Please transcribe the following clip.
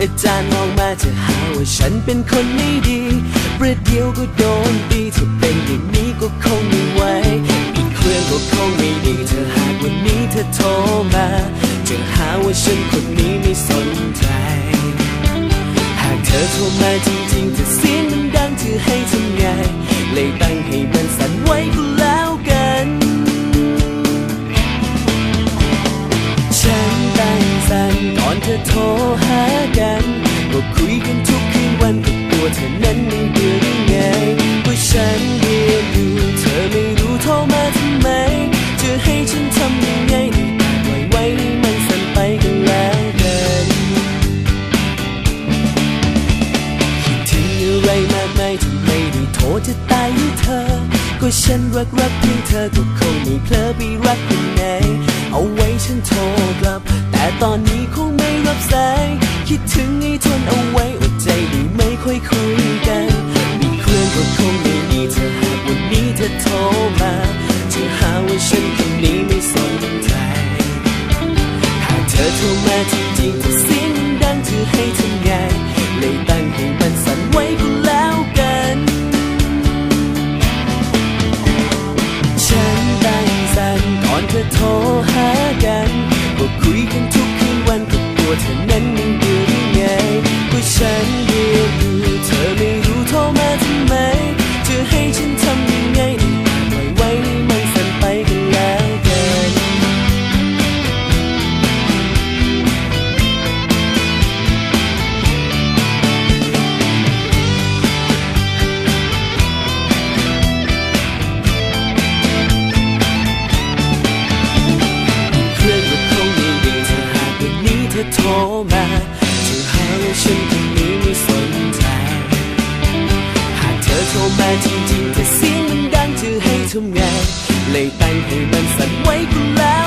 อาจารย์มองมาจะหาว่าฉันเป็นคนไม่ดีประเดี๋ยวก็โดนตีถ้าเป็นอย่างนี้ก็คงไม่ไหวอีกเครื่องก็คงไม่ดีเธอหากวันนี้เธอโทรมาจะหาว่าฉันคนนี้ไม่สนใจ หากเธอโทรมาจริงๆแต่เสียงมันดังเธอให้เลย ก็ฉันรักรักเพียงเธอก็คงไม่เพลอไปรักคนไหน เอาไว้ฉันโทรกลับ แต่ตอนนี้คงไม่รับสาย คิดถึงให้ทนเอาไว้อดใจได้ไม่ค่อยคุยกัน มีเครื่องก็คงไม่ดีเธอหากวันนี้เธอโทรมาจะหาว่าฉันคนนี้ไม่สนใจหากเธอโทรมาจริงๆแต่เสียงมันดังเธอให้ทำไงเลยตั้งให้มัน ไม่รู้โทรมาทำไม มันสั่นไว้ก็แล้ว